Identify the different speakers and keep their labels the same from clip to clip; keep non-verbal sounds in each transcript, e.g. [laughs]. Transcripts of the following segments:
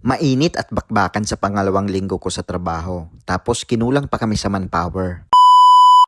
Speaker 1: Mainit at bakbakan sa pangalawang linggo ko sa trabaho. Tapos kinulang pa kami sa manpower.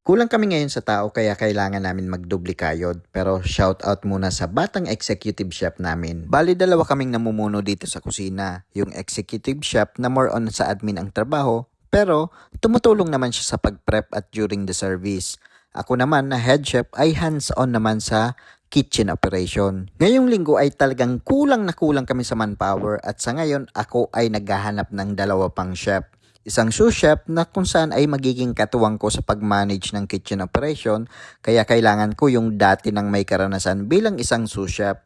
Speaker 1: Kulang kami ngayon sa tao kaya kailangan namin magdubli kayod. Pero shout out muna sa batang executive chef namin. Bali dalawa kaming namumuno dito sa kusina. Yung executive chef na more on sa admin ang trabaho. Pero tumutulong naman siya sa pag-prep at during the service. Ako naman na head chef ay hands-on naman sa kitchen operation. Ngayong linggo ay talagang kulang na kulang kami sa manpower at sa ngayon ako ay naghahanap ng dalawa pang chef. Isang sous chef na kung saan ay magiging katuwang ko sa pag-manage ng kitchen operation kaya kailangan ko yung dati ng may karanasan bilang isang sous chef.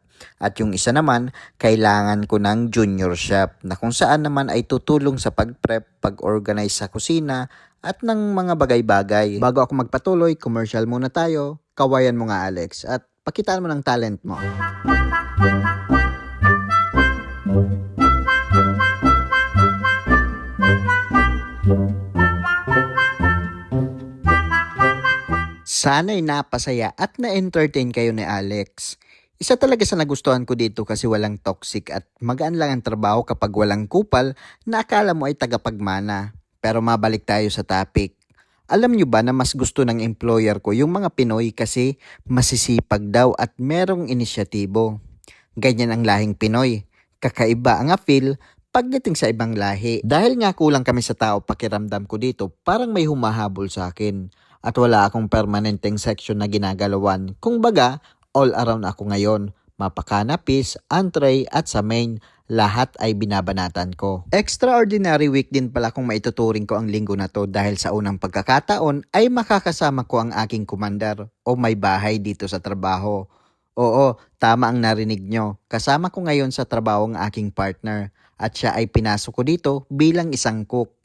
Speaker 1: At yung isa naman, kailangan ko ng junior chef na kung saan naman ay tutulong sa pag-prep, pag-organize sa kusina at ng mga bagay-bagay. Bago ako magpatuloy, commercial muna tayo. Kawayan mo nga Alex at pakitaan mo ng talent mo. Sana'y napasaya at na-entertain kayo ni Alex. Isa talaga sa nagustuhan ko dito kasi walang toxic at magaan lang ang trabaho kapag walang kupal na akala mo ay tagapagmana. Pero mabalik tayo sa topic. Alam nyo ba na mas gusto ng employer ko yung mga Pinoy kasi masisipag daw at merong inisyatibo. Ganyan ang lahing Pinoy. Kakaiba ang feel pagdating sa ibang lahi. Dahil nga kulang kami sa tao pakiramdam ko dito, parang may humahabol sa akin. At wala akong permanenteng section na ginagalawan. Kung baga, all around ako ngayon. Mapakanapis, entree at sa main, lahat ay binabanatan ko. Extraordinary week din pala kung maituturing ko ang linggo na to dahil sa unang pagkakataon ay makakasama ko ang aking kumandar o may bahay dito sa trabaho. Oo, tama ang narinig nyo. Kasama ko ngayon sa trabaho ang aking partner at siya ay pinasok ko dito bilang isang cook.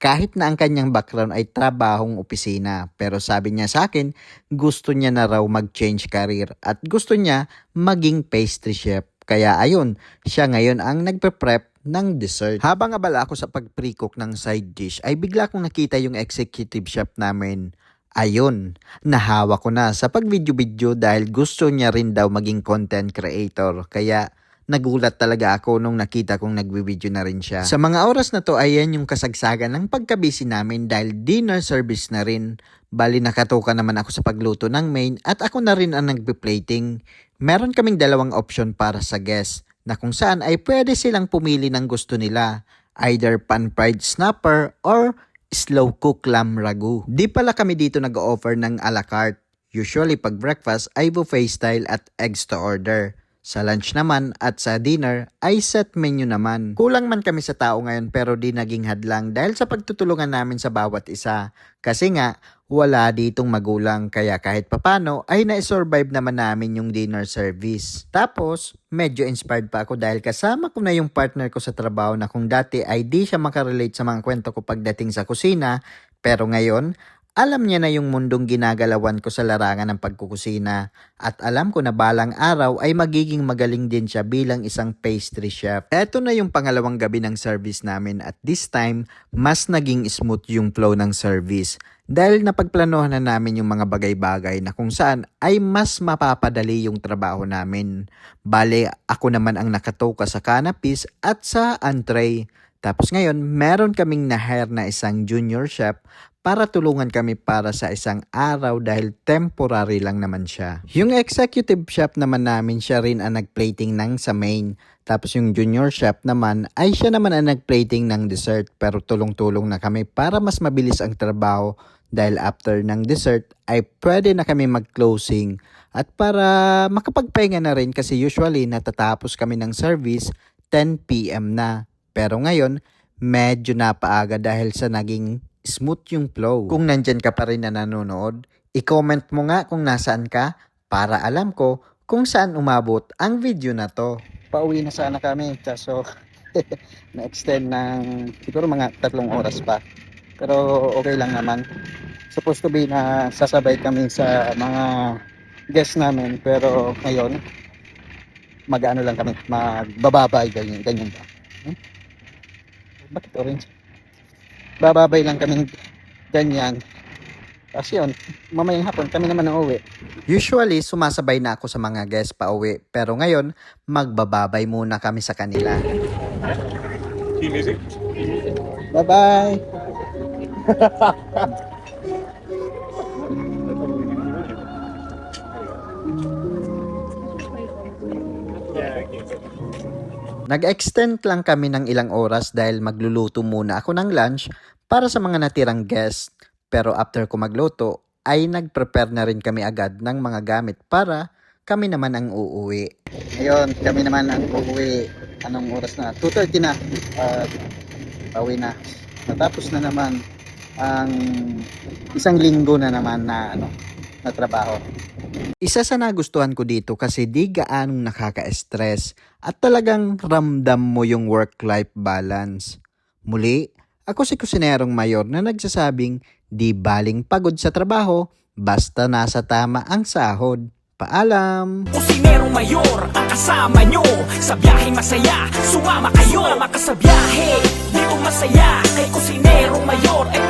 Speaker 1: Kahit na ang kanyang background ay trabahong opisina, pero sabi niya sa akin, gusto niya na raw mag-change career at gusto niya maging pastry chef. Kaya ayun, siya ngayon ang nagpe-prep ng dessert. Habang abala ako sa pag-pre-cook ng side dish, ay bigla kong nakita yung executive chef namin. Ayun, nahawa ko na sa pag-video-video dahil gusto niya rin daw maging content creator. Kaya nagulat talaga ako nung nakita kong nagwi-video na rin siya. Sa mga oras na to, ayan yung kasagsagan ng pagkabisi namin dahil dinner service na rin. Bali nakatuka naman ako sa pagluto ng main at ako na rin ang nagbe-plating. Meron kaming dalawang option para sa guest na kung saan ay pwede silang pumili ng gusto nila. Either pan-fried snapper or slow cook lamb ragu. Di pala kami dito nag-offer ng a la carte. Usually pag breakfast ay buffet style at eggs to order. Sa lunch naman at sa dinner ay set menu naman. Kulang man kami sa tao ngayon pero di naging hadlang dahil sa pagtutulungan namin sa bawat isa. Kasi nga, wala ditong magulang kaya kahit papano ay na-survive naman namin yung dinner service. Tapos, medyo inspired pa ako dahil kasama ko na yung partner ko sa trabaho na kung dati ay di siya makarelate sa mga kwento ko pagdating sa kusina, pero ngayon, alam niya na yung mundong ginagalawan ko sa larangan ng pagkukusina at alam ko na balang araw ay magiging magaling din siya bilang isang pastry chef. Eto na yung pangalawang gabi ng service namin at this time, mas naging smooth yung flow ng service dahil napagplanohan na namin yung mga bagay-bagay na kung saan ay mas mapapadali yung trabaho namin. Bale, ako naman ang nakatoka sa canapis at sa entree. Tapos ngayon, meron kaming na-hire na isang junior chef para tulungan kami para sa isang araw dahil temporary lang naman siya. Yung executive chef naman namin siya rin ang nagplating ng sa main. Tapos yung junior chef naman ay siya naman ang nagplating ng dessert pero tulong-tulong na kami para mas mabilis ang trabaho dahil after ng dessert ay pwede na kami mag-closing at para makapagpahinga na rin kasi usually natatapos kami ng service 10pm na. Pero ngayon, medyo napaaga dahil sa naging smooth yung flow. Kung nandyan ka pa rin na nanonood, i-comment mo nga kung nasaan ka para alam ko kung saan umabot ang video na to. Pauwi na sana kami, kaso [laughs] na-extend ng siguro mga tatlong oras pa. Pero okay lang naman. Supposed to be na sasabay kami sa mga guests namin, pero ngayon, mag-ano lang kami, magbababay, ganyan, ganyan ba? Hmm? Bakit orange? bababay lang kami ganyan. Kasi yun, mamayang hapon kami naman ang uwi. Usually, sumasabay na ako sa mga guests pa uwi. Pero ngayon, magbababay muna kami sa kanila.
Speaker 2: Key music.
Speaker 1: Bye-bye. [laughs] Nag-extend lang kami ng ilang oras dahil magluluto muna ako ng lunch para sa mga natirang guest. Pero after ko magluto, ay nag-prepare na rin kami agad ng mga gamit para kami naman ang uuwi. Ngayon, kami naman ang uuwi. Anong oras na? 2.30 na. Uh, pauwi na. Natapos na naman ang isang linggo na naman na ano na trabaho. Isa sa nagustuhan ko dito kasi di gaanong nakaka-stress at talagang ramdam mo yung work-life balance. Muli, ako si kusinerong mayor na nagsasabing di baling pagod sa trabaho basta nasa tama ang sahod. Paalam!
Speaker 3: Kusinerong mayor ang kasama nyo Sa biyaheng masaya, sumama kayo Sumama ka sa biyahe, di masaya Kay kusinerong mayor ay